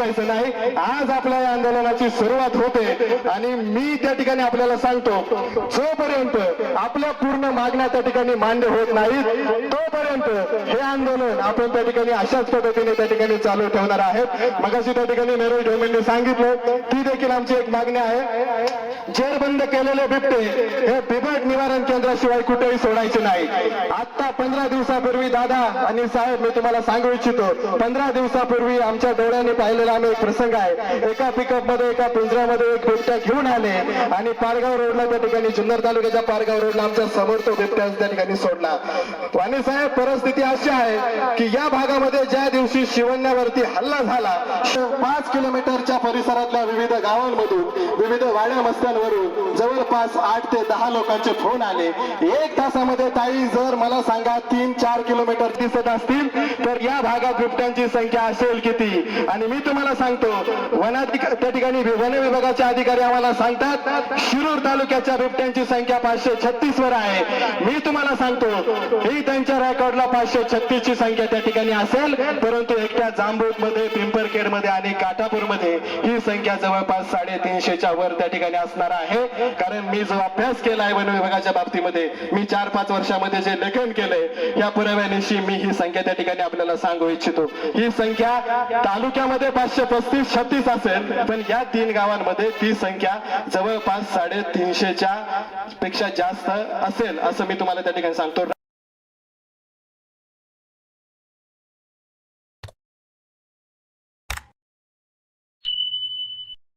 बसायचं नाही. आज आपल्या या आंदोलनाची सुरुवात होते. आणि मी त्या ठिकाणी आपल्याला सांगतो जोपर्यंत आपल्या पूर्ण मागण्या त्या ठिकाणी मान्य होत नाहीत तोपर्यंत हे आंदोलन आपण त्या ठिकाणी अशाच पद्धतीने त्या ठिकाणी चालू ठेवणार आहेत. मगाशी त्या ठिकाणी नेहरू ढोमेंनी सांगितलं ती देखील आमची एक मागणी आहे. जेरबंद केलेले बिबटे हे बिबट निवारण केंद्राशिवाय कुठेही सोडायचे नाही. आता पंधरा दिवसापूर्वी दादा आणि साहेब मी तुम्हाला सांगू इच्छितो पंधरा दिवसापूर्वी आमच्या डोळ्याने पाहिलेला आम्ही एक प्रसंग आहे. एका पिकअपमध्ये एका पिंजऱ्यामध्ये एक बिबट्या घेऊन आले आणि पारगाव रोडला त्या ठिकाणी जुन्नर तालुक्याच्या पारगाव रोडला आमच्यासमोर तो बिबट्या त्या ठिकाणी सोडला. वाणी साहेब परिस्थिती अशी आहे की या भागामध्ये ज्या दिवशी शिवण्यावरती हल्ला झाला पाच किलोमीटरच्या परिसरातल्या विविध गावांमधून विविध वाड्या मस्त्यांवरून जवळपास आठ ते दहा लोकांचे फोन आले. एक तासामध्ये ताई जर मला सांगा तीन चार किलोमीटर दिसत असतील तर या भागात बिबट्यांची संख्या असेल किती? आणि मी तुम्हाला सांगतो वनाधिक त्या ठिकाणी वन विभागाचे अधिकारी आम्हाला सांगतात शिरूर तालुक्याच्या बिबट्यांची संख्या पाचशे छत्तीस वर आहे. मी तुम्हाला सांगतो ही त्यांच्या पाचशे छत्तीस ची संख्या त्या ठिकाणी असेल परंतु एकट्या जांबूत मध्ये पिंपरखेडमध्ये आणि काटापूरमध्ये ही संख्या जवळपास साडेतीनशेच्या वर त्या ठिकाणी असणार आहे. कारण मी जो अभ्यास केला आहे वन विभागाच्या बाबतीमध्ये मी चार पाच वर्षामध्ये जे लेखन केलंय या पुराव्यानिशी मी ही संख्या त्या ठिकाणी आपल्याला सांगू इच्छितो. ही संख्या तालुक्यामध्ये पाचशे पस्तीस छत्तीस असेल पण या तीन गावांमध्ये ती संख्या जवळपास साडेतीनशेच्या पेक्षा जास्त असेल असं मी तुम्हाला त्या ठिकाणी सांगतो.